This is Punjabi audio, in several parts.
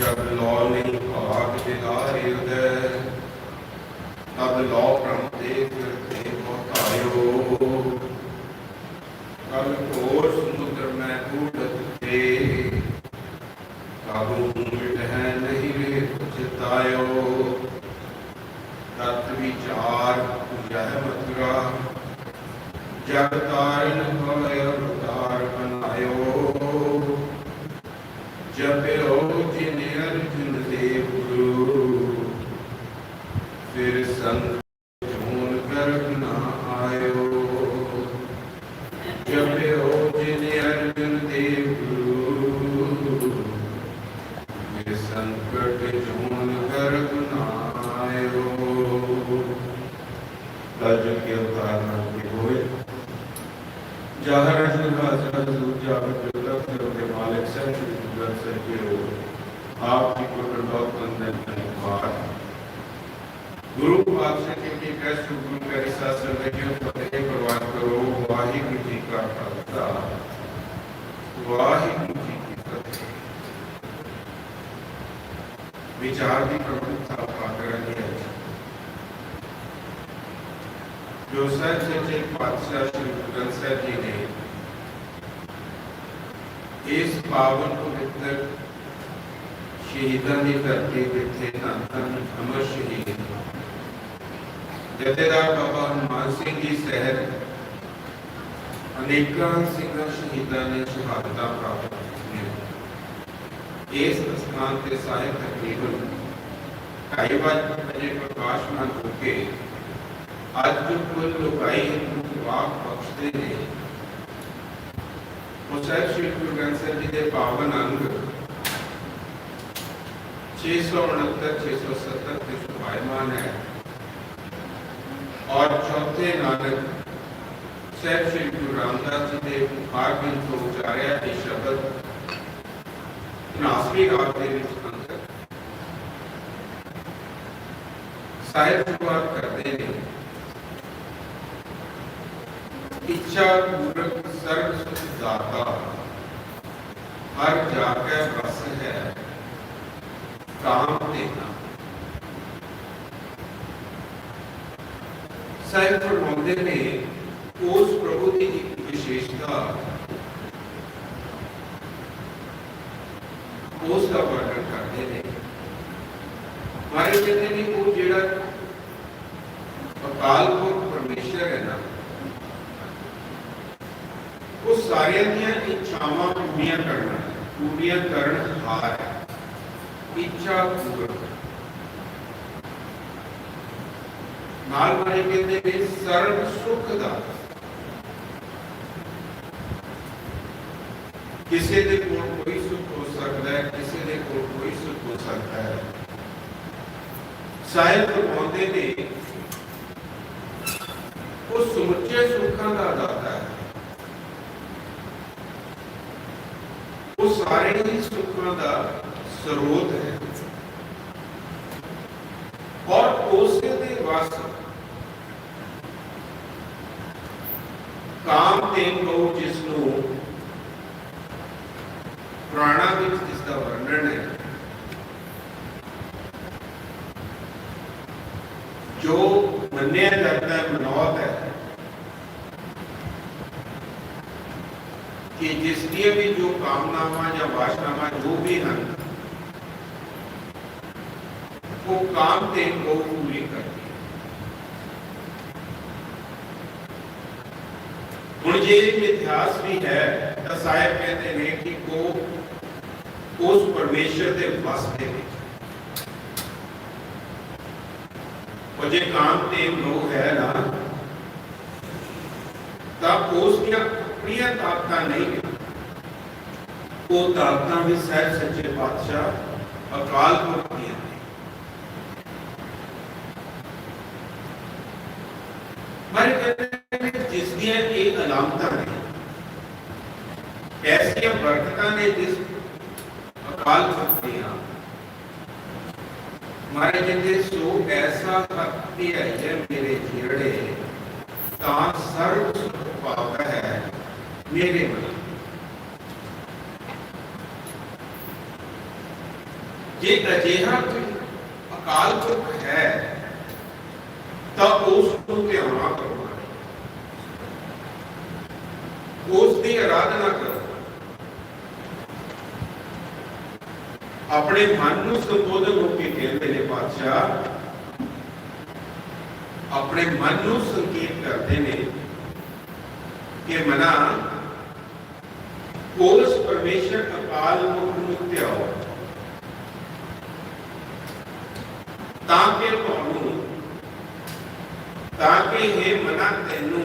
ਜਬ ਭਾਗ ਦਿਲਾਰੇ ਤਬ ਲੋ ਪ੍ਰਮ ਦੇ ਫਿਰਤੇ ਮੋਤਾਇਓ ਕਲ ਕੋਰ ਸਮੁੰਦਰ ਮੈਂ ਊੜਤ ਤੇ ਕਾਬੂ ਮਿਟ ਹੈ ਨਹੀਂ ਰੇ ਚਿਤਾਇਓ ਤਤ ਵਿਚਾਰ ਜਹ ਮਥੁਰਾ, ਜਗ ਤਾਰਨ ਹੋਇ ਅਵਤਾਰ ਬਨਾਇਓ। ਜਪਿਓ ਦੇਵ ਗੁਰੂ ਫਿਰ ਸੰਗ ਜੂਨ ਗਰਭ ਨਾ ਆਇਓ। ਜਪਿਓ ਜਿਨ ਅਰਜੁਨ ਦੇਵ। ਗੁਰੂ ਫਿਰ ਸੰਕਟ ਜੂਨ ਗਰਭ ਨਾ ਆਇਓ। ਲਜ ਕੇ ਅਵਤਾਰ ਨਾ ਹੋਏ। ਜਾਹਰ ਅਰਜੁਨ ਹਾਜ਼ਰ ਦੂਜਾ ਬਜੁਲਕ ਦੇ ਮਾਲਕ ਸਹਿ ਗੁਰ ਸਹਿਬੋ ਆਪ ਜੀ ਕੋ ਪ੍ਰਭਾਵ ਬੰਦਨ ਧੰਨਵਾਦ ਗੁਰੂ ਪਾਤਸ਼ਾਹ ਜੀ ਕੀ ਕ੍ਰਿਸ਼ਨ ਗੁਰੂ ਕਰੀ ਸਾਸਰ ਲਗਿਓ ਫਤਿਹ ਪ੍ਰਵਾਨ ਕਰੋ ਵਾਹਿਗੁਰੂ ਜੀ ਕਾ ਖਾਲਸਾ ਵਾਹਿਗੁਰੂ ਜੀ ਕੀ ਫਤਿਹ ਵਿਚਾਰ ਦੀ ਪ੍ਰਮੁਖਤਾ ਪਾਤਰਾਂ ਦੀ ਹੈ ਜੋ ਸੱਚ ਸੱਚੇ ਪਾਤਸ਼ਾਹ ਸ਼੍ਰੀ ਗੁਰੂ ਗ੍ਰੰਥ ਸਾਹਿਬ ਜੀ ਨੇ ਇਸ ਪਾਵਨ ਪਵਿੱਤਰ ਸ਼ਹੀਦਾਂ ਦੀ ਧਰਤੀ ਜਿੱਥੇ ਧੰਨ ਧੰਨ ਅਮਰ ਸ਼ਹੀਦ ਜਥੇਦਾਰ ਬਾਬਾ ਹਨੂਮਾਨ ਸਿੰਘ ਜੀ ਸਹਿਤ ਅਨੇਕਾਂ ਸਿੰਘਾਂ ਸ਼ਹੀਦਾਂ ਨੇ ਸ਼ਹਾਦਤਾਂ ਪ੍ਰਾਪਤ ਕੀਤੀਆਂ ਇਸ ਸਥਾਨ ਤੇ ਸਾਹਿਬ ਤਕਰੀਬਨ ਢਾਈ ਵਜੇ ਪ੍ਰਕਾਸ਼ਮਾਨ ਹੋ ਕੇ ਅੱਜ ਕੁੱਲ ਲੁਕਾਈ ਨੂੰ ਵਾਕ ਬਖਸ਼ਦੇ ਨੇ ਉਹ ਸਾਹਿਬ ਸ਼੍ਰੀ ਗੁਰੂ ਗ੍ਰੰਥ ਸਾਹਿਬ ਜੀ ਦੇ ਪਾਵਨ ਅੰਗ 669 670 ਤੇ ਸੁਭਾਇਮਾਨ ਹੈ ਔਰ ਚੌਥੇ ਨਾਨਕ ਸਾਹਿਬ ਸ਼੍ਰੀ ਗੁਰੂ ਰਾਮਦਾਸ ਜੀ ਦੇ ਮੁਖਾਰ ਬਿੰਦ ਤੋਂ ਉਚਾਰਿਆ ਇਹ ਸ਼ਬਦ ਨਾਸਵੀ ਰਾਗ ਦੇ ਵਿੱਚ ਅੰਤਰ ਸਾਹਿਬ ਸ਼ੁਰੂਆਤ ਕਰਦੇ ਨੇ ਇੱਛਾ ਪੂਰਕ ਸਰਬ ਸੁਖ ਦਾਤਾ ਹਰ ਜਾ ਕੇ ਵਸ ਹੈ ਕਾਮ ਦੇਨਾ ਸਾਹਿਬ ਫਰਮਾਉਂਦੇ ਨੇ ਉਸ ਪ੍ਰਭੂ ਦੀ ਇੱਕ ਵਿਸ਼ੇਸ਼ਤਾ ਉਸ ਦਾ ਵਰਣਨ ਕਰਦੇ ਨੇ ਮਾਰੇ ਕਹਿੰਦੇ ਨੇ ਉਹ ਜਿਹੜਾ ਅਕਾਲ ਪੁਰਖ ਪਰਮੇਸ਼ਰ ਹੈ ਨਾ ਉਹ ਸਾਰਿਆਂ ਦੀਆਂ ਇੱਛਾਵਾਂ ਪੂਰੀਆਂ ਕਰਨਾ ਹੈ, ਪੂਰੀਆਂ ਕਰਨ ਹਾਰ ਹੈ ਇੱਛਾ ਨਾਲ ਮਾਰੇ ਕਹਿੰਦੇ ਨੇ ਸਰਬ ਸੁਖ ਦਾ। ਕਿਸੇ ਦੇ ਕੋਲ ਕੋਈ ਸੁਖ ਹੋ ਸਕਦਾ ਹੈ, ਕਿਸੇ ਦੇ ਕੋਲ ਕੋਈ ਸੁਖ ਹੋ ਸਕਦਾ ਹੈ। ਸਾਹਿਬ ਫਰਮਾਉਂਦੇ ਨੇ, ਉਹ ਸਮੁੱਚੇ ਸੁੱਖਾਂ ਦਾ ਦਾਤਾ ਹੈ। ਉਹ ਸਾਰੇ ਹੀ ਸੁੱਖਾਂ ਦਾ ਸਰੋਤ ਹੈ। ਔਰ ਉਸੇ ਦੇ ਵਸ ਕਾਮ ਤੇ ਕੋ ਜਿਸ ਨੂੰ ਪੁਰਾਣਾ ਵਿੱਚ ਇਸ ਦਾ ਵਰਣਨ ਹੈ ਜੋ ਮੰਨਿਆ ਜਾਂਦਾ ਹੈ ਮਨੌਤ ਹੈ ਕਿ ਜਿਸ ਦੀਆਂ ਵੀ ਜੋ ਕਾਮਨਾਵਾਂ ਜਾਂ ਵਾਸ਼ਨਾਵਾਂ ਜੋ ਵੀ ਹਨ ਉਹ ਕਾਮ ਤੇ ਕੋ ਪੂਰੀ ਕਰਦੀ ਹੈ ਹੁਣ ਜੇ ਇਹ ਇਤਿਹਾਸ ਵੀ ਹੈ ਤਾਂ ਸਾਹਿਬ ਕਹਿੰਦੇ ਨੇ ਕਿ ਕੋ ਉਸ ਪਰਮੇਸ਼ਰ ਦੇ ਵਸ ਦੇ ਵਿੱਚ ਉਹ ਜੇ ਕਾਮ ਤੇ ਲੋਕ ਹੈ ਨਾ ਤਾਂ ਉਸ ਦੀਆਂ ਆਪਣੀਆਂ ਤਾਕਤਾਂ ਨਹੀਂ ਹੈ ਉਹ ਤਾਕਤਾਂ ਵੀ ਸਹਿਜ ਸੱਚੇ ਪਾਤਸ਼ਾਹ ਅਕਾਲ ਪੁਰਖ ਦੀਆਂ ਨੇ ਮਾਰੇ ਕਹਿੰਦੇ ਨੇ ਜਿਸ ਦੀਆਂ ਇਹ ਅਲਾਮਤਾਂ ਨੇ ਐਸੀਆਂ ਬਰਕਤਾਂ ਨੇ ਜਿਸ ਅਕਾਲ ਪੁਰਖ ਦੀਆਂ ਮਾਰੇ ਕਹਿੰਦੇ ਸੋ ਐਸਾ ਭਗਤੀ ਹੈ ਜੇ ਮੇਰੇ ਜਿਹੜੇ ਤਾਂ ਸਰਬ ਸੁਖ ਪਾਵ ਹੈ ਮੇਰੇ ਮਨ ਅਜਿਹਾ ਕੋਈ ਅਕਾਲ ਪੁਰਖ ਹੈ ਤਾਂ ਉਸ ਨੂੰ ਧਿਆਨਾ ਕਰੋ ਉਸ ਦੀ ਆਰਾਧਨਾ ਕਰੋ। ਆਪਣੇ ਮਨ ਨੂੰ ਸੰਬੋਧਨ ਹੋ ਕੇ ਕਹਿੰਦੇ ਨੇ ਪਾਤਸ਼ਾਹ। ਆਪਣੇ ਮਨ ਨੂੰ ਸੰਕੇਤ ਕਰਦੇ ਨੇ ਕਿ ਮਨਾ ਉਸ ਪਰਮੇਸ਼ਰ ਅਕਾਲ ਪੁਰਖ ਨੂੰ ਧਿਆਓ ਤਾਂ ਕਿ ਤੁਹਾਨੂੰ, ਤਾਂ ਕਿ ਇਹ ਮਨਾ ਤੈਨੂੰ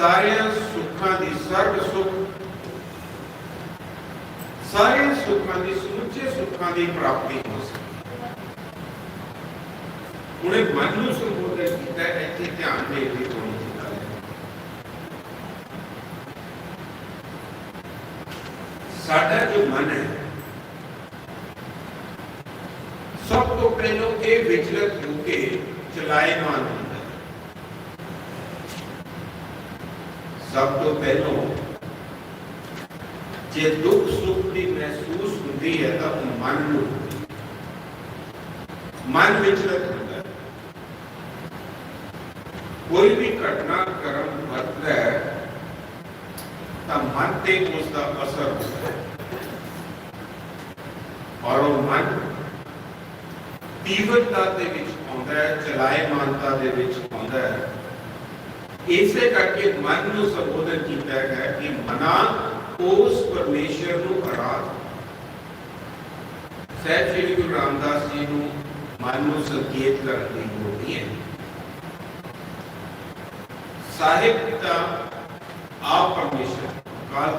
ਸਾਰਿਆਂ ਸੁੱਖਾਂ ਦੀ ਸਰਬ ਸੁੱਖ। ਸਾਰੇ ਸੁੱਖਾਂ ਦੀ ਸਮੁੱਚੇ ਸੁੱਖਾਂ ਦੀ ਪ੍ਰਾਪਤੀ ਹੋ ਸਕੇ। ਉਹਨੇ ਮਨ ਨੂੰ ਸੰਬੋਧਨ ਕੀਤਾ, ਇੱਥੇ ਧਿਆਨ ਦੇ ਕੇ ਤੁਹਾਨੂੰ ਕੀਤਾ ਸਾਡਾ ਜੋ ਮਨ ਹੈ, ਸਭ ਤੋਂ ਪਹਿਲਾਂ ਇਹ ਵਿਚਲਤ ਹੋ ਕੇ ਚਲਾਇਮਾਨ ਹੁੰਦਾ ਹੈ ਸਭ ਤੋਂ ਪਹਿਲਾਂ ਜੇ ਦੁੱਖ ਸੁੱਖ ਦੀ ਮਹਿਸੂਸ ਹੁੰਦੀ ਹੈ ਤਾਂ ਉਹ ਮਨ ਨੂੰ ਮਨ ਵਿਚਲਤ ਹੁੰਦਾ ਕੋਈ ਵੀ ਘਟਨਾ ਕਰਮ ਵਰਤਦਾ ਹੈ ਤਾਂ ਮਨ ਤੇ ਉਸ ਦਾ ਅਸਰ ਹੁੰਦਾ ਹੈ। ਔਰ ਉਹ ਮਨ ਤੀਵਰਤਾ ਦੇ ਵਿੱਚ ਆਉਂਦਾ ਹੈ ਚਲਾਏ ਮਾਨਤਾ ਦੇ ਵਿੱਚ ਆਉਂਦਾ ਹੈ। ਇਸੇ ਕਰਕੇ ਮਨ ਨੂੰ ਸੰਬੋਧਨ ਕੀਤਾ ਹੈ ਕਿ ਮਨਾ ਉਸ ਪਰਮੇਸ਼ਰ ਨੂੰ ਆਰਾਧ ਸਹਿਬ ਸ੍ਰੀ ਗੁਰੂ ਰਾਮਦਾਸ ਜੀ ਨੂੰ ਮਨ ਨੂੰ ਸੰਕੇਤ ਕਰਨ ਦੀ ਲੋੜ ਹੈ। ਸਾਹਿਬ ਪਿਤਾ ਆਪ ਪਰਮੇਸ਼ਰ ਕਾਲ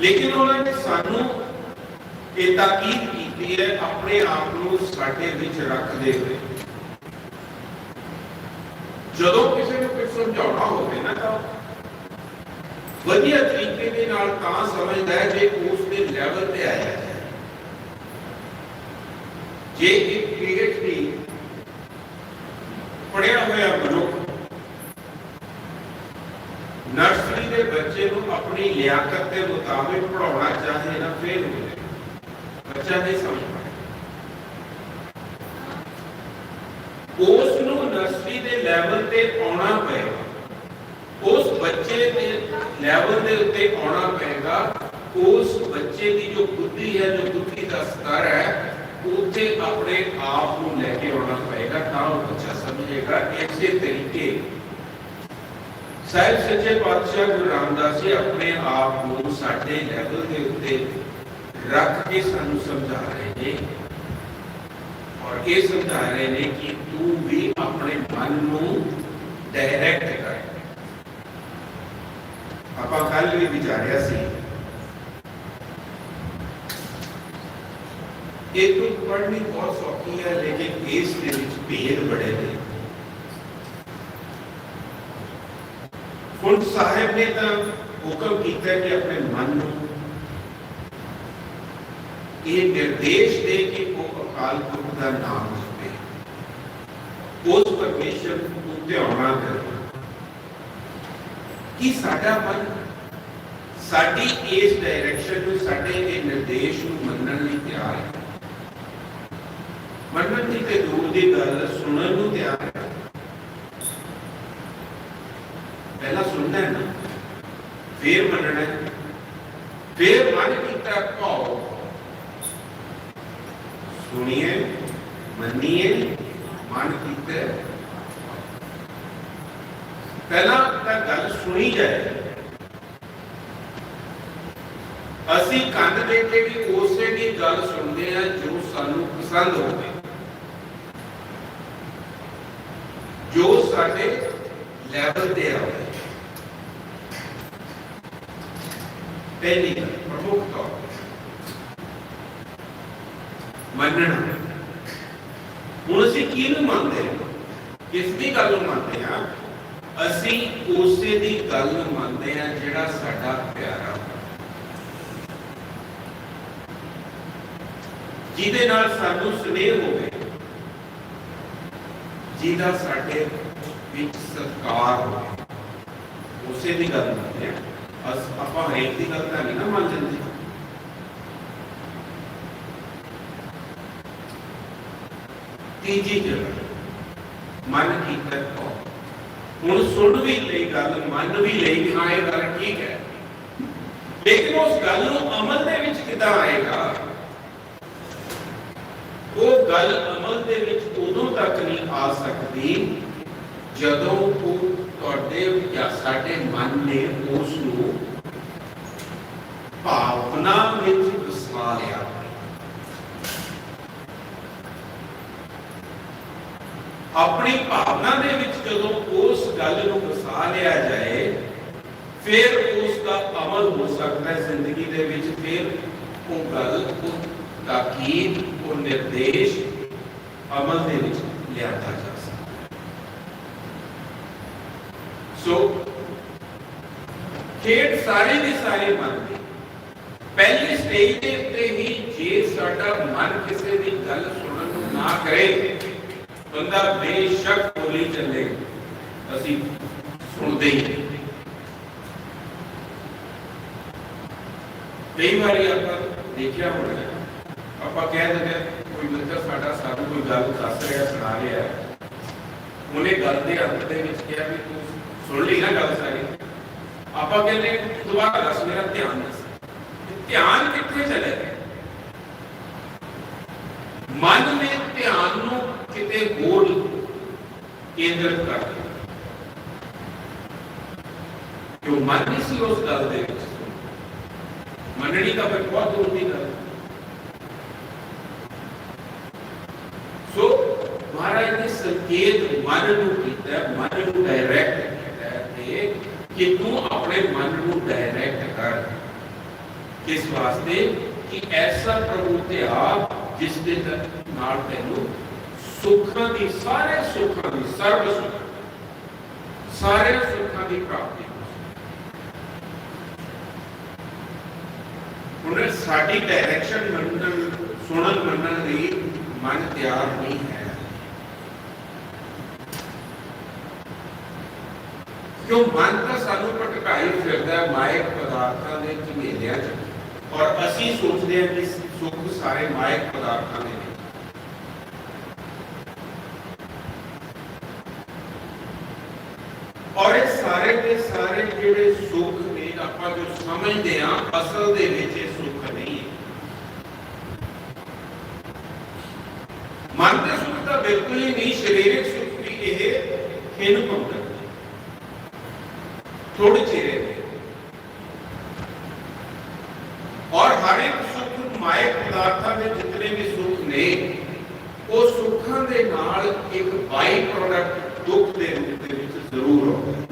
ਲੇਕਿਨ ਉਹਨਾਂ ਨੇ ਸਾਨੂੰ ਇਹ ਤਾਕੀਦ ਕੀਤੀ ਹੈ, ਆਪਣੇ ਆਪ ਨੂੰ ਸਾਡੇ ਵਿੱਚ ਰੱਖਦੇ ਹੋਏ। ਜਦੋਂ ਕਿਸੇ ਨੂੰ ਕੁਝ ਸਮਝਾਉਣਾ ਹੋਵੇ ਨਾ ਤਾਂ ਵਧੀਆ ਤਰੀਕੇ ਦੇ ਨਾਲ ਤਾਂ ਸਮਝਦਾ ਹੈ ਜੇ ਉਸ ਦੇ ਲੈਵਲ ਤੇ ਆਇਆ ਹੈ। ਜੇ ਇੱਕ ਪੀਐਚਡੀ ਪੜਿਆ ਹੋਇਆ ਮਨੁੱਖ ਨਰਸਰੀ ਦੇ ਬੱਚੇ ਨੂੰ ਆਪਣੀ ਲਿਆਕਤ ਦੇ ਮੁਤਾਬਿਕ ਪੜਾਉਣਾ ਚਾਹੇ ਨਾ ਫੇਲ ਹੋ ਜਾਏ ਬੱਚਾ ਨਹੀਂ ਸਮਝ ਪਾਏ ਉਸ ਲੈਵਲ ਤੇ ਆਉਣਾ ਪਏਗਾ। ਉਸ ਬੱਚੇ ਦੇ ਲੈਵਲ ਦੇ ਉੱਤੇ ਆਉਣਾ ਪਏਗਾ। ਉਸ ਬੱਚੇ ਦੀ ਜੋ ਬੁੱਧੀ ਹੈ, ਜੋ ਬੁੱਧੀ ਦਾ ਸਤਰ ਹੈ, ਉੱਥੇ ਆਪਣੇ ਆਪ ਨੂੰ ਲੈ ਕੇ ਆਉਣਾ ਪਏਗਾ। ਤਾਂ ਉਹ ਬੱਚਾ ਸਮਝੇਗਾ, ਇਸੇ ਤਰੀਕੇ। ਸਾਹਿਬ ਸੱਚੇ ਪਾਤਸ਼ਾਹ ਗੁਰੂ ਰਾਮਦਾਸ ਜੀ ਆਪਣੇ ਆਪ ਨੂੰ ਸਾਡੇ ਲੈਵਲ ਦੇ ਉੱਤੇ ਰੱਖ ਕੇ ਸਾਨੂੰ ਸਮਝਾ ਰਹੇ ਨੇ। ਔਰ ਇਹ ਸਮਝਾ ਰਹੇ ਨੇ ਕਿ ਤੂੰ ਵੀ ਆਪਣੇ ਮਨ ਨੂੰ ਡਾਇਰੈਕਟ ਕਰ ਆਪਾਂ ਕੱਲ ਵੀ ਵਿਚਾਰਿਆ ਸੀ ਇਹ ਤੋਂ ਪੜ੍ਹਨੀ ਬਹੁਤ ਸੌਖੀ ਹੈ ਲੇਕਿਨ ਇਸ ਦੇ ਵਿੱਚ ਭੇਦ ਬੜੇ ਨੇ ਹੁਣ ਸਾਹਿਬ ਨੇ ਤਾਂ ਹੁਕਮ ਕੀਤਾ ਕਿ ਆਪਣੇ ਮਨ ਨੂੰ ਇਹ ਨਿਰਦੇਸ਼ ਦੇ ਕਿ ਉਹ ਅਕਾਲ ਪੁਰਖ ਦਾ ਨਾਮ ਜਪੇ। ਉਸ ਪਰਮੇਸ਼ਰ ਨੂੰ ਧਿਆਉਣਾ ਕਰੇ ਕਿ ਸਾਡਾ ਮਨ, ਸਾਡੀ ਇਸ ਡਾਇਰੈਕਸ਼ਨ ਨੂੰ, ਸਾਡੇ ਇਹ ਨਿਰਦੇਸ਼ ਨੂੰ ਮੰਨਣ ਲਈ ਤਿਆਰ ਹੈ। ਮੰਨਣ ਦੀ ਤੇ ਦੂਰ ਦੀ ਗੱਲ ਸੁਣਨ ਨੂੰ ਤਿਆਰ ਹੈ। ਪਹਿਲਾਂ ਸੁਣਨਾ ਹੈ ਨਾ, ਫਿਰ ਮੰਨਣਾ ਹੈ ਫਿਰ ਮਨ ਕੀਤਾ ਭਾਉ ਸੁਣੀਏ ਮੰਨੀਏ ਮਨ ਕੀਤਾ। ਪਹਿਲਾਂ ਤਾਂ ਗੱਲ ਸੁਣੀ ਜਾਏ। ਅਸੀਂ ਕੰਨ ਦੇ ਕੇ ਵੀ ਉਸੇ ਦੀ ਗੱਲ ਸੁਣਦੇ ਆ ਜੋ ਸਾਨੂੰ ਪਸੰਦ ਹੋਵੇ। ਜੋ ਸਾਡੇ ਲੈਵਲ ਤੇ ਆਵੇ ਪਹਿਲੀ ਗੱਲ, ਪ੍ਰਮੁੱਖ ਤੌਰ ਮੰਨਣਾ। ਹੁਣ ਅਸੀਂ ਕਿਹਨੂੰ ਮੰਨਦੇ ਹਾਂ? ਕਿਸ ਦੀ ਗੱਲ ਨੂੰ ਮੰਨਦੇ ਹਾਂ? ਅਸੀਂ ਉਸੇ ਦੀ ਗੱਲ ਨੂੰ ਮੰਨਦੇ ਹਾਂ ਜਿਹੜਾ ਸਾਡਾ ਪਿਆਰਾ ਜਿਹਦੇ ਨਾਲ ਸਾਨੂੰ ਸਨੇਹ ਹੋਵੇ, ਜਿਹਦਾ ਸਾਡੇ ਵਿੱਚ ਸਤਕਾਰ ਹੋਵੇ, ਉਸੇ ਦੀ ਗੱਲ ਮੰਨਦੇ ਹਾਂ। ਅਸ ਆਪਾਂ ਹਰੇਕ ਦੀ ਗੱਲ ਤਾਂ ਨਹੀਂ ਨਾ ਮੰਨ ਜਾਂਦੇ। ਤੀਜੀ ਜਗ੍ਹਾ ਮਨ ਕੀਤਾ ਕੋ। ਹੁਣ ਸੁਣ ਵੀ ਲਈ ਗੱਲ, ਮੰਨ ਵੀ ਲਈ ਹਾਂ, ਇਹ ਗੱਲ ਠੀਕ ਹੈ। ਲੇਕਿਨ ਉਸ ਗੱਲ ਨੂੰ ਅਮਲ ਦੇ ਵਿੱਚ ਕਿੱਦਾਂ ਆਏਗਾ? ਉਹ ਗੱਲ ਅਮਲ ਦੇ ਵਿੱਚ ਉਦੋਂ ਤੱਕ ਨਹੀਂ ਆ ਸਕਦੀ ਜਦੋਂ ਉਹ ਤੁਹਾਡੇ ਜਾਂ ਸਾਡੇ ਮਨ ਨੇ ਉਸ ਨੂੰ ਭਾਵਨਾ ਵਿੱਚ ਵਸਾ ਲਿਆ। ਆਪਣੀ ਭਾਵਨਾ ਦੇ ਵਿੱਚ ਜਦੋਂ ਉਸ ਗੱਲ ਨੂੰ ਵਸਾ ਲਿਆ ਜਾਏ, ਫਿਰ ਉਸ ਦਾ ਅਮਲ ਹੋ ਸਕਦਾ ਹੈ ਜ਼ਿੰਦਗੀ ਦੇ ਵਿੱਚ। ਫਿਰ ਉਹ ਗੱਲ, ਉਹ ਤਾਕੀਦ, ਉਹ ਨਿਰਦੇਸ਼ ਅਮਲ ਦੇ ਵਿੱਚ ਲਿਆਂਦਾ ਜਾ ਸਕਦਾ ਸੋ ਖੇਡ ਸਾਰੇ ਦੀ ਸਾਰੇ ਮਨ ਦੀ। ਪਹਿਲੀ ਸਟੇਜ ਦੇ ਉੱਤੇ ਹੀ ਜੇ ਸਾਡਾ ਮਨ ਕਿਸੇ ਦੀ ਗੱਲ ਸੁਣਨ ਨੂੰ ਨਾ ਕਰੇ ਬੰਦਾ ਬੇਸ਼ੱਕ ਬੋਲੀ ਚੱਲੇ। ਅਸੀਂ ਸੁਣਦੇ ਹੀ ਕਈ ਵਾਰੀ ਆਪਾਂ ਦੇਖਿਆ ਹੋਣਾ ਆਪਾਂ ਕਹਿ ਦਿੰਦੇ ਕੋਈ ਬੰਦਾ ਸਾਡਾ ਸਾਨੂੰ ਕੋਈ ਗੱਲ ਦੱਸ ਰਿਹਾ, ਸੁਣਾ ਰਿਹਾ ਉਹਨੇ ਗੱਲ ਦੇ ਅੰਤ ਦੇ ਵਿੱਚ ਕਿਹਾ ਵੀ ਤੂੰ ਸੁਣ ਲਈ ਨਾ ਗੱਲ ਸਾਰੀ। ਆਪਾਂ ਕਹਿੰਦੇ ਦੁਬਾਰਾ ਦੱਸ ਮੇਰਾ ਧਿਆਨ ਦੱਸ। ਧਿਆਨ ਕਿੱਥੇ ਚਲੇ ਗਿਆ? ਮਨ ਨੇ ਧਿਆਨ ਨੂੰ ਕਿਤੇ ਹੋਰ ਕੇਂਦਰਿਤ ਕਰ ਦਿੱਤਾ ਕਿਉਂ ਮਨ ਸੀ ਉਸ ਗੱਲ ਦੇ ਵਿੱਚ ਮੰਨਣੀ ਦਾ ਫਿਰ ਬਹੁਤ ਦੂਰ ਦੀ ਗੱਲ ਸੋ ਮਹਾਰਾਜ ਨੇ ਸੰਕੇਤ ਮਨ ਨੂੰ ਕੀਤਾ, ਮਨ ਨੂੰ ਡਾਇਰੈਕਟ ਕੀਤਾ ਤੇ ਕਿ ਤੂੰ ਆਪਣੇ ਮਨ ਨੂੰ ਡਾਇਰੈਕਟ ਕਰ। ਕਿਸ ਵਾਸਤੇ? ਕਿ ਐਸਾ ਪ੍ਰਭੂ ਤੇ ਆ ਜਿਸ ਦੇ ਨਾਲ ਤੈਨੂੰ ਸੁੱਖਾਂ ਦੀ ਸਾਰੇ ਸੁੱਖਾਂ ਦੀ, ਸਰਬ ਸੁੱਖ। ਸਾਰੇ ਸੁੱਖਾਂ ਦੀ ਪ੍ਰਾਪਤੀ। ਹੁਣ ਸਾਡੀ ਡਾਇਰੈਕਸ਼ਨ ਮੰਨਣ, ਸੁਣਨ, ਮੰਨਣ ਦੀ ਮਨ ਤਿਆਰ ਨਹੀਂ ਹੈ। ਕਿਉਂ? ਮਨ ਤਾਂ ਸਾਨੂੰ ਭਟਕਾਈ ਫਿਰਦਾ ਮਾਇਕ ਪਦਾਰਥਾਂ ਦੇ ਝਮੇਲਿਆਂ 'ਚ। ਔਰ ਅਸੀਂ ਸੋਚਦੇ ਹਾਂ ਕਿ ਸੁੱਖ ਸਾਰੇ ਮਾਇਕ ਪਦਾਰਥਾਂ ਦੇ ਨੇ ਔਰ ਇਹ ਸਾਰੇ ਦੇ ਸਾਰੇ ਜਿਹੜੇ ਸੁੱਖ ਨੇ, ਆਪਾਂ ਜੋ ਸਮਝਦੇ ਆ ਅਸਲ ਦੇ ਵਿੱਚ ਇਹ ਸੁੱਖ ਨਹੀਂ ਹੈ। ਮਨ ਦੇ ਸੁੱਖ ਤਾਂ ਬਿਲਕੁਲ ਹੀ ਨਹੀਂ, ਸਰੀਰਕ ਸੁੱਖ ਵੀ ਇਹ ਖਿੰਨ ਪਾਉਂਦਾ। ਥੋੜੇ ਚਿਹਰੇ ਦੇ ਔਰ ਹਰ ਇੱਕ ਸੁੱਖ ਮਾਇਕ ਪਦਾਰਥਾਂ ਦੇ ਜਿਤਨੇ ਵੀ ਸੁੱਖ ਨੇ ਉਹ ਸੁੱਖਾਂ ਦੇ ਨਾਲ ਇੱਕ ਬਾਈ ਪ੍ਰੋਡਕਟ ਦੁੱਖ ਦੇ ਰੂਪ ਦੇ ਵਿੱਚ ਜ਼ਰੂਰ ਆਉਂਦਾ ਹੈ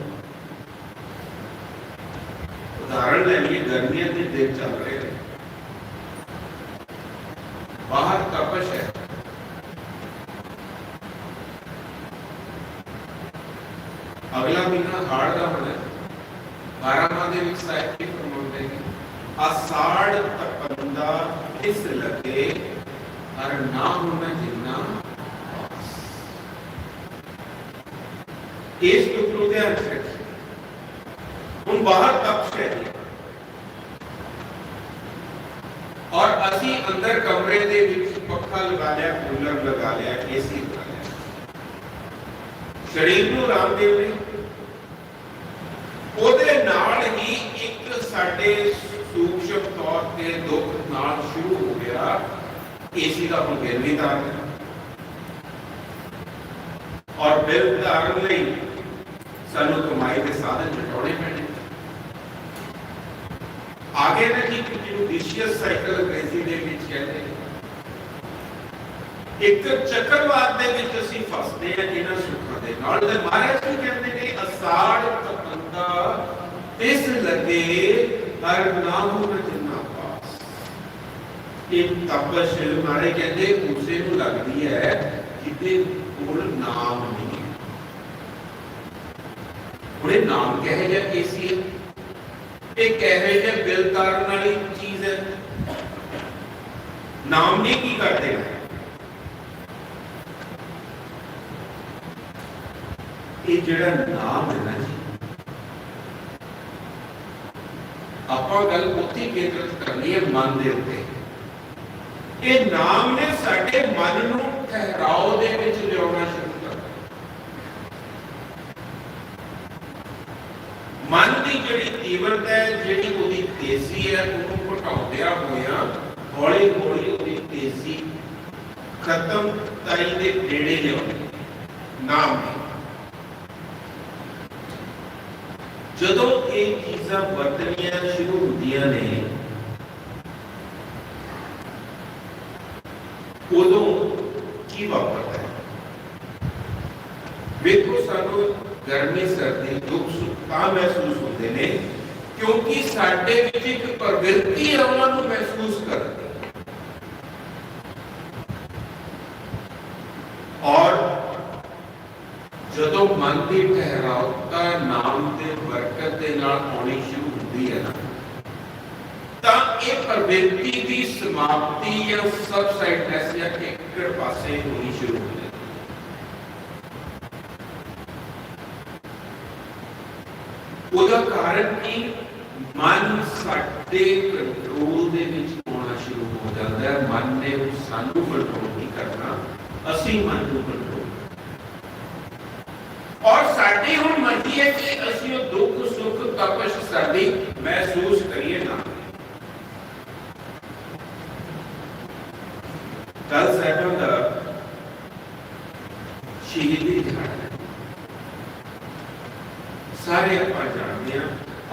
ਉਦਾਹਰਣ ਲੈ ਲਈਏ ਗਰਮੀਆਂ ਦੇ ਦਿਨ ਚੱਲ ਰਹੇ ਨੇ ਬਾਹਰ ਤਪਸ਼ ਹੈ ਅਗਲਾ ਮਹੀਨਾ ਹਾੜ ਦਾ ਹੋਣਾ ਹੈ 12 ਮਾਹ ਦੇ ਵਿੱਚ ਸਾਹਿਬ ਕੀ ਫਰਮਾਉਂਦੇ ਨੇ ਅਸਾੜ ਤਪੰਦਾ ਇਸ ਲਗੇ ਹਰ ਨਾ ਹੋਣਾ ਜਿੰਨਾ ਪਾਸ। ਇਸ ਦੁੱਖ ਨੂੰ ਧਿਆਨ ਚ ਰੱਖੀ ਹੁਣ ਬਾਹਰ ਤਪਸ਼ ਹੈ ਔਰ ਅਸੀਂ ਅੰਦਰ ਕਮਰੇ ਦੇ ਵਿੱਚ ਪੱਖਾ ਲਗਾ ਲਿਆ ਕੂਲਰ ਲਗਾ ਲਿਆ ਏਸੀ ਲਗਾ ਲਿਆ ਸਰੀਰ ਨੂੰ ਰਾਮਦੇਵ ਨੇ ਉਹਦੇ ਨਾਲ ਹੀ ਇੱਕ ਸਾਡੇ ਸੂਖਸ਼ਮ ਤੌਰ ਤੇ ਦੁੱਖ ਨਾਲ ਸ਼ੁਰੂ ਹੋ ਗਿਆ, ਏਸੀ ਦਾ ਹੁਣ ਬਿੱਲ ਵੀ ਤਾਰ ਔਰ ਬਿੱਲ ਤਾਰਨ ਲਈ ਸਾਨੂੰ ਕਮਾਈ ਦੇ ਸਾਧਨ ਜਟਾਉਣੇ ਪੈਣੇ। ਆਗੇ ਨਾ ਜੀ ਜਿਹਨੂੰ ਸਾਈਕਲ ਅੰਗਰੇਜ਼ੀ ਦੇ ਵਿੱਚ ਕਹਿੰਦੇ ਇੱਕ ਚੱਕਰਵਾਦ ਦੇ ਵਿੱਚ ਅਸੀਂ ਫਸਦੇ ਆ ਇਹਨਾਂ ਸੁੱਖਾਂ ਦੇ ਨਾਲ। ਤੇ ਮਹਾਰਾਜ ਕੀ ਕਹਿੰਦੇ ਨੇ, ਅਸਾੜ ਤਪੰਦਾ ਇਸ ਲੱਗੇ ਹਰ ਨਾਮ ਨੂੰ ਜਿੰਨਾ ਪਾਸ। ਇਹ ਤਪਸ਼ ਮਹਾਰਾਜ ਕਹਿੰਦੇ, ਉਸੇ ਨੂੰ ਲੱਗਦੀ ਹੈ ਕਿਤੇ ਕੋਲ ਨਾਮ ਨਹੀਂ। ਹੈ ਉਹਨੇ ਨਾਮ ਕਹੇ ਜਾਂ ਏਸੀ ਹੈ? ਇਹ ਕਹੇ ਜਾਂ ਬਿਲ ਤਾਰਨ ਵਾਲੀ ਚੀਜ਼ ਹੈ। ਨਾਮ ਨੇ ਕੀ ਕਰ ਦੇਣਾ ਇਹ ਜਿਹੜਾ ਨਾਮ ਹੈ ਨਾ ਜੀ, ਆਪਾਂ ਗੱਲ ਉੱਥੇ ਕੇਂਦਰਿਤ ਕਰਨੀ ਹੈ ਮਨ ਦੇ ਉੱਤੇ। ਇਹ ਨਾਮ ਨੇ ਸਾਡੇ ਮਨ ਨੂੰ ਠਹਿਰਾਓ ਦੇ ਵਿੱਚ ਲਿਆਉਣਾ ਸ਼ੁਰੂ ਕਰਦਾ ਮਨ ਦੀ ਜਿਹੜੀ ਤੀਵਰਤਾ ਹੈ, ਜਿਹੜੀ ਉਹਦੀ ਤੇਜ਼ੀ ਹੈ, ਉਹਨੂੰ ਘਟਾਉਂਦਿਆਂ ਹੋਇਆਂ ਹੌਲੀ ਹੌਲੀ ਉਹਦੀ ਤੇਜ਼ੀ ਖਤਮ ਤਾਈ ਦੇ ਨੇੜੇ ਲਿਆਉਂਦੀ ਨਾਮ ਜਦੋਂ ਇਹ ਚੀਜ਼ਾਂ ਵਰਤਣੀਆਂ ਸ਼ੁਰੂ ਹੁੰਦੀਆਂ ਨੇ, ਉਦੋਂ ਕੀ ਵਾਪਰਦਾ ਹੈ? ਵੇਖੋ ਸਾਨੂੰ ਗਰਮੀ, ਸਰਦੀ ਮਹਿਸੂਸ ਹੁੰਦੇ ਨੇ, ਕਿਉਂਕਿ ਸਾਡੇ ਵਿੱਚ ਇੱਕ ਪ੍ਰਵਿਰਤੀ ਹੈ, ਉਹਨਾਂ ਨੂੰ ਮਹਿਸੂਸ ਕਰਨ ਔਰ ਜਦੋਂ ਮਨ ਦੀ ਠਹਿਰਾਉਤਾ ਨਾਮ ਦੇ ਬਰਕਤ ਦੇ ਨਾਲ ਆਉਣੀ ਸ਼ੁਰੂ ਹੁੰਦੀ ਹੈ ਨਾ, ਤਾਂ ਇਹ ਪ੍ਰਵਿਰਤੀ ਦੀ ਸਮਾਪਤੀ ਜਾਂ ਸਬਸਾਈਡਨੈਸ ਜਾਂ ਇੱਕ ਪਾਸੇ ਹੋਣੀ ਸ਼ੁਰੂ ਹੋ ਜਾਂਦੀ ਹੈ ਉਹਦਾ ਕਾਰਨ ਕੀ? ਮਨ ਸਾਡੇ ਕੰਟਰੋਲ ਦੇ ਵਿੱਚ ਆਉਣਾ ਸ਼ੁਰੂ ਹੋ ਜਾਂਦਾ ਹੈ। ਮਨ ਨੇ ਸਾਨੂੰ ਕੰਟਰੋਲ ਨਹੀਂ ਕਰਨਾ, ਅਸੀਂ ਮਨ ਨੂੰ ਕੰਟਰੋਲ ਔਰ ਸਾਡੀ ਹੁਣ ਮਰਜ਼ੀ ਹੈ ਕਿ ਅਸੀਂ ਉਹ ਦੁੱਖ, ਸੁੱਖ, ਤਪਸ਼ ਸਾਡੀ ਮਹਿਸੂਸ ਕਰੀਏ ਨਾ ਕੱਲ ਸਾਡਾ ਦਾ ਸ਼ਹੀਦੀ ਦਿਹਾੜਾ ਹੈ। ਸਾਰੇ ਆਪਾਂ ਜਾਣਦੇ ਆ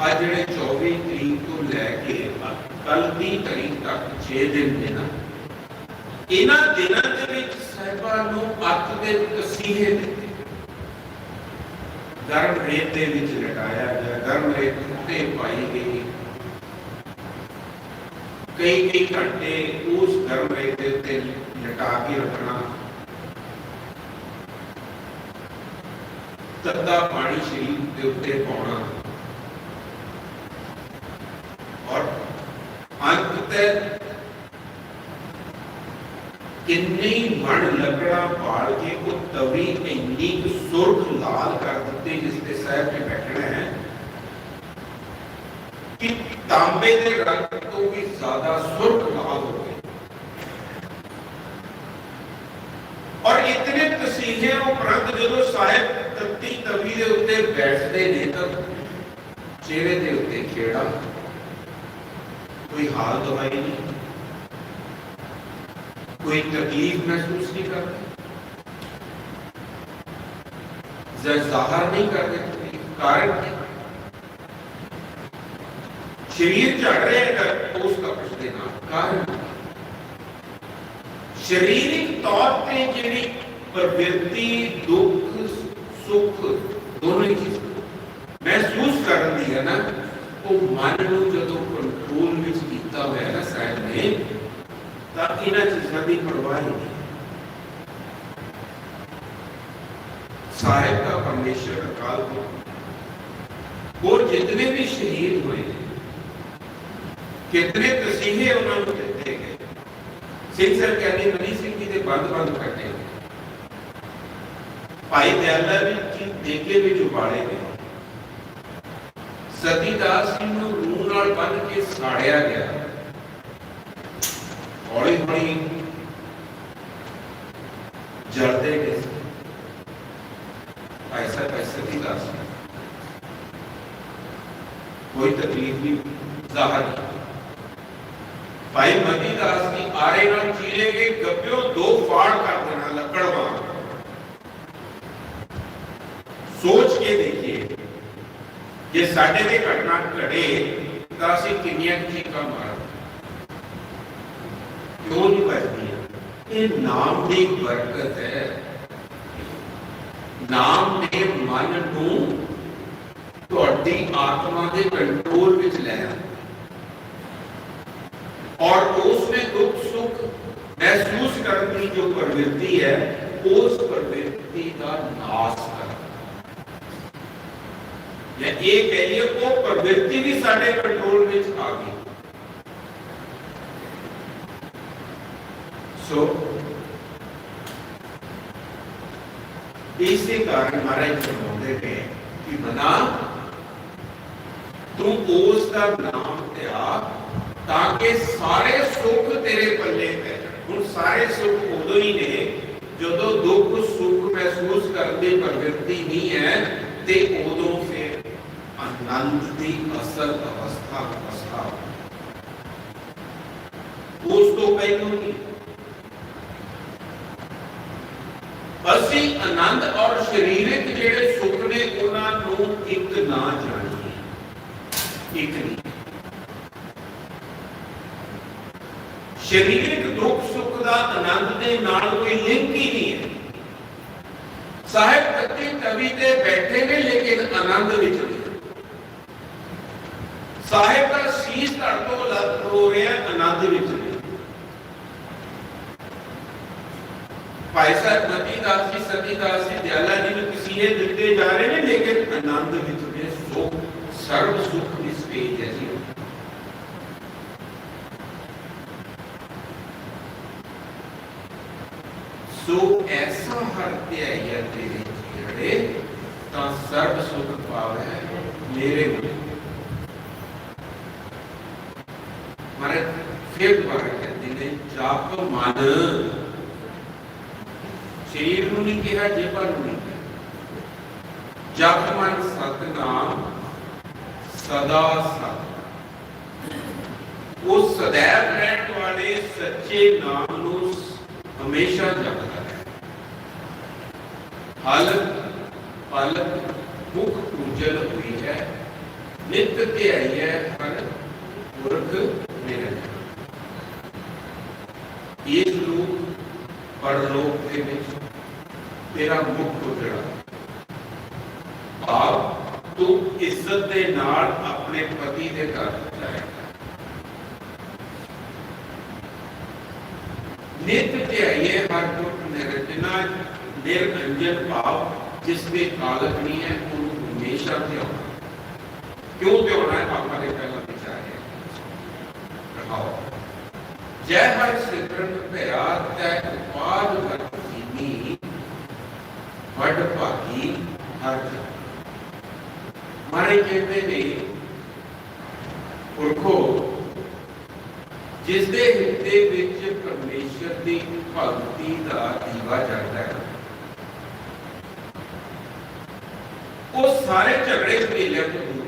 ਅੱਜ ਜਿਹੜੇ 24 ਤਰੀਕ ਤੋਂ ਲੈ ਕੇ ਕੱਲ 30 ਤਰੀਕ ਤੱਕ 6 ਦਿਨ ਨੇ ਨਾ ਇਹਨਾਂ ਦਿਨਾਂ ਦੇ ਵਿੱਚ ਸਾਹਿਬਾਂ ਨੂੰ ਅੱਤ ਦੇ ਤਸੀਹੇ ਦਿੱਤੇ ਗਰਮ ਰੇਤ ਦੇ ਵਿੱਚ ਲਟਾਇਆ ਗਿਆ ਗਰਮ ਰੇਤ ਉੱਤੇ ਪਾਈ ਗਈ ਕਈ ਕਈ ਘੰਟੇ ਉਸ ਗਰਮ ਰੇਤ ਦੇ ਉੱਤੇ ਲਟਾ ਕੇ ਰੱਖਣਾ। ਤੱਤਾ ਪਾਣੀ ਸਰੀਰ ਦੇ ਉੱਤੇ ਪਾਉਣਾ। ਔਰ ਅੰਤ ਤੇ ਕਿੰਨੇ ਮਣ ਲੱਕੜਾ ਪਾਲ ਕੇ ਉਹ ਤਵੀ ਇੰਨੀ ਕੁ ਸੁਰਖ ਲਾਲ ਕਰ ਦਿੱਤੀ ਜਿਸ ਤੇ ਸਾਹਿਬ ਨੇ ਬੈਠਣਾ ਹੈ ਕਿ ਤਾਂਬੇ ਦੇ ਰੰਗ ਤੋਂ ਵੀ ਜ਼ਿਆਦਾ ਸੁਰਖ ਲਾਲ ਹੋ ਗਈ ਔਰ ਇਤਨੇ ਤਸੀਹੇ ਉਪਰੰਤ ਜਦੋਂ ਸਾਹਿਬ ਤੱਤੀ ਤਵੀ ਦੇ ਉੱਤੇ ਬੈਠਦੇ ਨੇ ਤਾਂ ਚਿਹਰੇ ਦੇ ਉੱਤੇ ਖੇੜਾ ਕੋਈ ਹਾਲ ਦਵਾਈ ਨਹੀਂ ਕੋਈ ਤਕਲੀਫ ਮਹਿਸੂਸ ਨਹੀਂ ਕਰਦੇ ਜ਼ਰ ਜ਼ਾਹਰ ਨਹੀਂ ਕਰਦੇ ਤਕਲੀਫ ਕਾਰਨ ਕੀ ਸ਼ਰੀਰ ਝੜ ਰਿਹਾ ਹੈ ਉਸ ਤਪਸ਼ ਦੇ ਨਾਲ ਕਾਰਨ ਕੀ? ਸਰੀਰਿਕ ਤੌਰ ਤੇ ਜਿਹੜੀ ਪ੍ਰਵਿਰਤੀ ਦੁੱਖ ਸੁੱਖ ਦੋਨੋਂ ਹੀ ਚੀਜ਼ ਮਹਿਸੂਸ ਕਰਨ ਦੀ ਹੈ ਨਾ ਉਹ ਮਨ ਨੂੰ ਜਦੋਂ ਕੰਟਰੋਲ ਵਿੱਚ ਕੀਤਾ ਹੋਇਆ ਹੈ ਨਾ ਸਾਹਿਬ ਨੇ ਤਾਂ ਇਹਨਾਂ ਚੀਜ਼ਾਂ ਦੀ ਪਰਵਾਹ ਹੀ ਨਹੀਂ ਸਾਹਿਬ ਦਾ ਪਰਮੇਸ਼ਰ ਅਕਾਲ ਪੁਰਖ ਹੋਰ ਜਿਤਨੇ ਵੀ ਸ਼ਹੀਦ ਹੋਏ ਨੇ, ਕਿਤਨੇ ਤਸੀਹੇ ਉਹਨਾਂ ਨੂੰ ਦਿੱਤੇ ਗਏ। ਸਿੰਘ ਸਰ ਕਹਿੰਦੇ, ਮਨੀ ਸਿੰਘ ਜੀ ਦੇ ਬੰਦ ਬੰਦ ਕੱਟੇ ਭਾਈ ਦਿਆਲਾ ਵੀ ਜੀ ਦੇਖੇ ਵਿੱਚ ਉਬਾਲੇ ਗਏ। ਸਤੀ ਦਾਸ ਨੂੰ ਰੂਹ ਨਾਲ ਬੰਨ ਕੇ ਸਾੜਿਆ ਗਿਆ। ਹੌਲੀ ਹੌਲੀ ਜਲਦੇ ਗਏ ਐਸਾ ਐਸਾ ਦੀ ਦਾਸ ਕੋਈ ਤਕਲੀਫ ਨਹੀਂ, ਜ਼ਾਹਰ ਨਹੀਂ ਭਾਈ ਮਨੀ ਦਾਸ ਦੀ ਆਰੇ ਨਾਲ ਚੀਰੇ ਗਏ ਗੱਪਿਓ ਦੋ ਫਾੜ ਕਰ ਦੇਣਾ, ਲੱਕੜ ਵਾਂਗ। ਸੋਚ ਕੇ ਦੇਖੀਏ ਜੇ ਸਾਡੇ ਤੇ ਘਟਨਾ ਘੜੇ, ਤਾਂ ਅਸੀਂ ਕਿੰਨੀਆਂ ਚੀਕਾਂ ਮਾਰਾਂ ਕਿਉਂ ਨਹੀਂ ਬਚਦੀਆਂ ਇਹ ਨਾਮ ਦੀ ਬਰਕਤ ਹੈ। ਨਾਮ ਨੇ ਮਨ ਨੂੰ ਤੁਹਾਡੀ ਆਤਮਾ ਦੇ ਕੰਟਰੋਲ ਵਿੱਚ ਲੈ ਆਇਆ और उसमें दुख सुख महसूस करने की जो प्रवृत्ति है, उस प्रवृत्ति का नाश कर प्रवृत्ति भी साढ़े कंट्रोल में आ गई। सो इसी कारण महाराज फरमाते हैं कि मना तू उस का नाम त्याग ਤਾਂ ਕਿ ਸਾਰੇ ਸੁੱਖ ਤੇਰੇ ਪੱਲੇ ਪੈ ਹੁਣ ਸਾਰੇ ਸੁੱਖ ਉਦੋਂ ਹੀ ਨੇ ਜਦੋਂ ਦੁੱਖ ਸੁੱਖ ਮਹਿਸੂਸ ਕਰਨ ਦੀ ਪ੍ਰਵਿਰਤੀ ਨਹੀਂ ਹੈ ਤੇ ਉਦੋਂ ਫਿਰ ਆਨੰਦ ਦੀ ਅਸਲ ਅਵਸਥਾ ਅਵਸਥਾ ਉਸ ਤੋਂ ਪਹਿਲਾਂ ਨਹੀਂ ਅਸੀਂ ਆਨੰਦ ਔਰ ਸਰੀਰਕ ਜਿਹੜੇ ਸੁੱਖ ਨੇ, ਉਹਨਾਂ ਨੂੰ ਇੱਕ ਨਾ ਜਾਣੀਏ। ਇੱਕ ਨਹੀਂ। ਸਰੀਰਕ ਦੁੱਖ ਸੁੱਖ ਦਾ ਆਨੰਦ ਦੇ ਨਾਲ ਕੋਈ ਲਿੰਕ ਹੀ ਨਹੀਂ ਹੈ ਸਾਹਿਬ ਕੱਤੀ ਤਵੀ ਤੇ ਬੈਠੇ ਨੇ ਲੇਕਿਨ ਆਨੰਦ ਵਿੱਚ ਨਹੀਂ ਸਾਹਿਬ ਦਾ ਸੀਸ ਧੜ ਤੋਂ ਲੱਗ ਹੋ ਰਿਹਾ ਆਨੰਦ ਵਿੱਚ ਨਹੀਂ ਭਾਈ ਸਾਹਿਬ ਮਤੀ ਦਾਸ ਜੀ ਸਤੀ ਦਾਸ ਜੀ ਦਿਆਲਾ ਜੀ ਨੂੰ ਕਿਸੇ ਇਹ ਦਿੱਤੇ ਜਾ ਰਹੇ ਨੇ ਲੇਕਿਨ ਆਨੰਦ ਵਿੱਚ ਨੇ ਸੁਖ ਸਰਬ ਸੁਖ ਇਸ ਪੇਜ ਹੈ ਜੀ ਸੋ ਐਸਾ ਹਰ ਧਿਆਇਆ ਤੇਰੇ ਜਿਹੜੇ, ਤਾਂ ਸਰਬ ਸੁਖ ਪਾਵੇ ਮੇਰੇ ਕੋਲ। ਮਾਰੇ ਫਿਰ ਦੁਬਾਰਾ ਕਹਿੰਦੇ ਨੇ, ਜਾਪ ਮਨ। ਸਰੀਰ ਨੂੰ ਨਹੀਂ ਕਿਹਾ ਜੇਬਾਂ ਨੂੰ ਨਹੀਂ ਜਪ ਮਨ ਸਤਨਾਮ, ਸਦਾ ਸਤ। ਉਹ ਸदैव ਰਹਿਣ ਵਾਲੇ ਸੱਚੇ ਨਾਮ ਨੂੰ ਹਮੇਸ਼ਾ ਜਪਦਾ। ਹੈ ਹਾਲਤ ਪਾਲਕ ਮੁਖ ਪੂਜਨ ਹੋਈ ਹੈ। ਨਿਤ ਧਿਆਈ ਹੈ ਹਰ ਪੁਰਖ ਨਿਰੰਜਨ ਇਹ ਲੋਕ ਪਰਲੋਕ ਦੇ ਵਿੱਚ ਤੇਰਾ ਮੁਖ ਉਜੜਾ ਭਾਵ ਤੂੰ ਇੱਜ਼ਤ ਦੇ ਨਾਲ ਆਪਣੇ ਪਤੀ ਦੇ ਘਰ ਜਾਏਗਾ ਨਿਤ ਧਿਆਈਏ ਹਰ ਪੁਰਖ ਨਿਰੰਜਨਾ ਨਿਰੰਜਨ ਭਾਵ ਜਿਸ ਦੇ ਕਾਲਕ ਨਹੀਂ ਹੈ, ਉਹਨੂੰ ਹਮੇਸ਼ਾ ਧਿਆਉਣਾ। ਕਿਉਂ ਧਿਆਉਣਾ ਹੈ? ਆਪਾਂ ਨੇ ਪਹਿਲਾਂ ਵਿਚਾਰਿਆ ਰਹਾਓ ਜੈ ਹਰਿ ਸਿਮਰਨ ਭਇਆ, ਤੈ ਉਪਾਦ ਵਰਤੀਨੀ ਵੱਡ ਭਾਗੀ ਹਰ ਮਾਰੇ ਕਹਿੰਦੇ ਨੇ, ਪੁਰਖੋ ਜਿਸ ਦੇ ਹਿਰਦੇ ਵਿੱਚ ਪਰਮੇਸ਼ਰ ਦੀ ਭਗਤੀ ਦਾ ਦੀਵਾ ਜਗਦਾ ਹੈ ਉਹ ਸਾਰੇ ਝਗੜੇ ਝਮੇਲਿਆਂ ਤੋਂ ਦੂਰ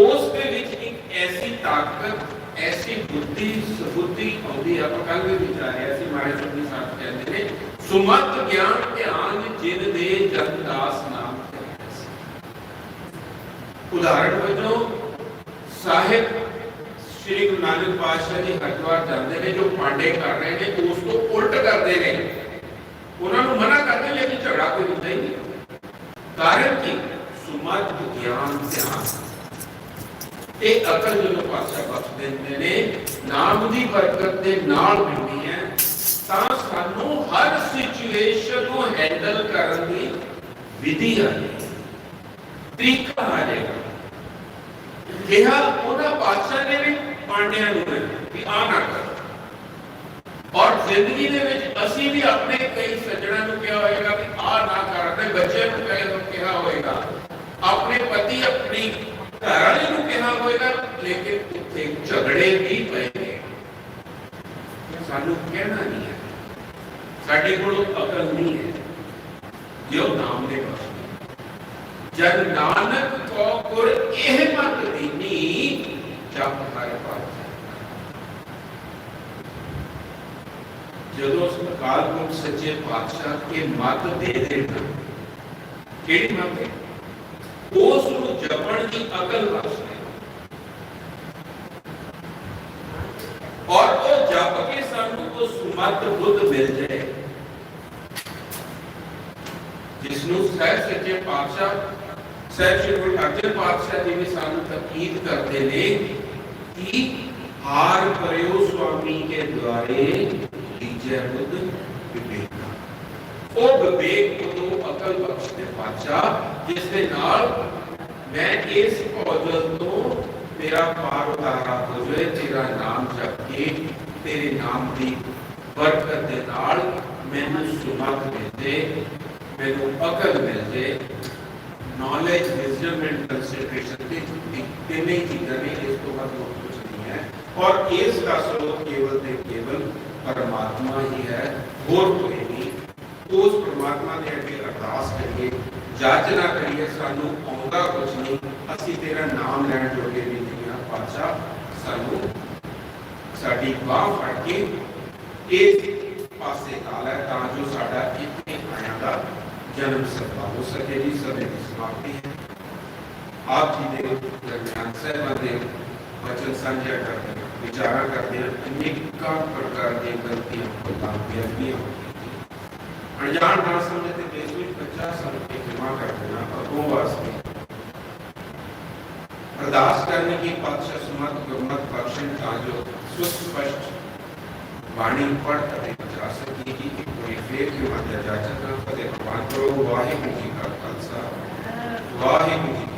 ਉਸ ਦੇ ਵਿੱਚ ਇੱਕ ਐਸੀ ਤਾਕਤ, ਐਸੀ ਬੁੱਧੀ, ਸਬੁੱਧੀ ਆਉਂਦੀ ਆ। ਆਪਾਂ ਕੱਲ ਵੀ ਵਿਚਾਰਿਆ ਸੀ ਮਾਰੇ ਸੰਧੀ ਸਾਹਿਬ ਕਹਿੰਦੇ ਨੇ, ਸੁਮਤ ਗਿਆਨ ਧਿਆਨ ਜਿਨ ਦੇ ਜਨ ਨਾਮ ਉਦਾਹਰਣ ਵਜੋਂ, ਸਾਹਿਬ ਸ੍ਰੀ ਗੁਰੂ ਨਾਨਕ ਪਾਤਸ਼ਾਹ ਜੀ ਹਰਿਦੁਆਰ ਜਾਂਦੇ ਨੇ, ਜੋ ਪਾਂਡੇ ਕਰ ਰਹੇ ਨੇ, ਉਸ ਤੋਂ ਉਲਟ ਕਰਦੇ ਨੇ। ਉਹਨਾਂ ਨੂੰ ਮਨਾ ਕਰਦੇ ਲੇਕਿਨ ਝਗੜਾ ਕੋਈ ਹੁੰਦਾ ਹੀ ਨਹੀਂ। ਕਾਰਨ ਕੀ? ਸੁਮਤ ਗਿਆਨ ਧਿਆਨ ਇਹ ਅਕਲ ਜਦੋਂ ਪਾਤਸ਼ਾਹ ਬਖਸ਼ ਦਿੰਦੇ ਨੇ, ਨਾਮ ਦੀ ਬਰਕਤ ਦੇ ਨਾਲ ਮਿਲਦੀ ਹੈ, ਤਾਂ ਸਾਨੂੰ ਹਰ ਸਿਚੁਏਸ਼ਨ ਨੂੰ ਹੈਂਡਲ ਕਰਨ ਦੀ ਵਿਧੀ ਆ ਜਾਏਗੀ ਤਰੀਕਾ ਆ ਜਾਏਗਾ ਕਿਹਾ ਉਹਨਾਂ ਪਾਤਸ਼ਾਹ ਨੇ ਵੀ ਪਾਂਡਿਆਂ ਨੂੰ ਹੈ ਆ ਨਾ ਕਰ। ਔਰ ਜ਼ਿੰਦਗੀ ਦੇ ਵਿੱਚ ਅਸੀਂ ਵੀ ਆਪਣੇ ਕਈ ਸੱਜਣਾਂ ਨੂੰ ਕਿਹਾ ਹੋਏਗਾ ਕਿ ਆ ਨਾ ਕਰ ਤੇ ਬੱਚੇ ਨੂੰ ਕਹੇ ਕਿਹਾ ਹੋਏਗਾ ਆਪਣੇ ਪਤੀ ਆਪਣੀ ਘਰ ਵਾਲੇ ਨੂੰ ਕਿਹਾ ਹੋਏਗਾ ਲੇਕਿਨ ਉੱਥੇ ਝਗੜੇ ਵੀ ਪਏ ਨੇ ਸਾਨੂੰ ਕਹਿਣਾ ਨਹੀਂ ਹੈ ਸਾਡੇ ਕੋਲ ਅਕਲ ਨਹੀਂ ਹੈ ਜੋ ਨਾਮ ਦੇ ਬਸ ਜਦ ਨਾਨਕ ਕੋ ਗੁਰ ਇਹ ਮਤ ਦੀਨੀ ਜਪ ਹਰ ਪਾਸ ਜਦੋਂ ਅਕਾਲ ਪੁਰਖ ਸੱਚੇ ਪਾਤਸ਼ਾਹ ਕੇ ਮਤ ਦੇ ਦੇਣਾ ਕਿਹੜੀ ਮਤ ਹੈ ਉਸ ਨੂੰ ਜਪਣ ਦੀ ਅਕਲ ਬਖਸ਼ੇ ਔਰ ਉਹ ਜਪ ਕੇ ਸਾਨੂੰ ਉਹ ਸੁਮਤ ਬੁੱਧ ਮਿਲ ਜਾਏ ਜਿਸ ਨੂੰ ਸਹਿਬ ਸੱਚੇ ਪਾਤਸ਼ਾਹ ਸਹਿਬ ਸ਼੍ਰੀ ਗੁਰੂ ਅਰਜਨ ਪਾਤਸ਼ਾਹ ਜੀ ਵੀ ਸਾਨੂੰ ਤਕੀਦ ਕਰਦੇ ਨੇ ਕਿ ਹਾਰ ਪਰਿਓ ਸੁਆਮੀ ਕੇ ਦੁਆਰੇ ਲੀਜੈ ਬੁੱਧ ਵਿਵੇਕ ਉਹ ਵਿਵੇਕ ਤੋਂ ਅਕਲ ਬਖਸ਼ਦੇ ਪਾਤਸ਼ਾਹ, ਜਿਸ ਦੇ ਨਾਲ ਮੈਂ ਇਸ ਭੋਜਨ ਤੋਂ ਤੇਰਾ ਪਾਰ ਉਤਾਰਾ ਹੋ ਜਾਏ ਤੇਰਾ ਨਾਮ ਜਪ ਕੇ ਤੇਰੇ ਨਾਮ ਦੀ ਬਰਕਤ ਦੇ ਨਾਲ ਮੈਨੂੰ ਸੁਮਤ ਮਿਲ ਜੇ ਮੈਨੂੰ ਅਕਲ ਮਿਲ ਜੇ ਨੌਲੇਜ ਵਿਜ਼ਡਮ ਐਂਡ ਕੰਸੀਡਰੇਸ਼ਨ ਤੇ ਤਿੰਨੇ ਹੀ ਚੀਜ਼ਾਂ ਨੇ, ਇਸ ਤੋਂ ਬਾਅਦ ਹੋਰ ਕੁਝ ਨਹੀਂ ਹੈ। ਔਰ ਇਸ ਦਾ ਸਰੋਤ ਕੇਵਲ ਤੇ ਕੇਵਲ ਪਰਮਾਤਮਾ ਹੀ ਹੈ ਹੋਰ ਕੋਈ ਨਹੀਂ। ਉਸ ਪਰਮਾਤਮਾ ਦੇ ਅੱਗੇ ਅਰਦਾਸ ਕਰੀਏ ਜਾਚਨਾ ਕਰੀਏ ਸਾਨੂੰ ਆਉਂਦਾ ਕੁਝ ਨਹੀਂ। ਅਸੀਂ ਤੇਰਾ ਨਾਮ ਲੈਣ ਜੋਗੇ ਵੀ ਨਹੀਂ ਹਾਂ ਪਾਤਸ਼ਾਹ ਸਾਨੂੰ ਸਾਡੀ ਬਾਹ ਫੜ ਕੇ ਇਸ ਪਾਸੇ ਤਾਲਾ ਤਾਂ ਜੋ ਸਾਡਾ ਇੱਥੇ ਆਇਆ ਦਾ ਜਨਮ ਸਫਲ ਹੋ ਸਕੇ ਜੀ ਸਮੇਂ ਦੀ ਸਮਾਪਤੀ ਹੈ। ਆਪ ਜੀ ਦੇ ਦਰਮਿਆਨ ਸਹਿਬਾਂ ਦੇ ਵਚਨ ਸਾਂਝਾ ਕਰਦੇ ਹਾਂ, विचार करते हैं, अनेका प्रकार की गलतियाँ और कामयाबियाँ अनजान ना समझे तो बेसमें पचास के जमा कर देना और वो वास्ते बर्दाश्त करने की पक्ष सुमत गुरमत बख्शन का जो सुस्पष्ट वाणी पढ़ कर जा की थी कि पूरे फेर के माध्यम जाचक फतेह भगवान करो वाहिगुरु जी का खालसा, वाहिगुरु जी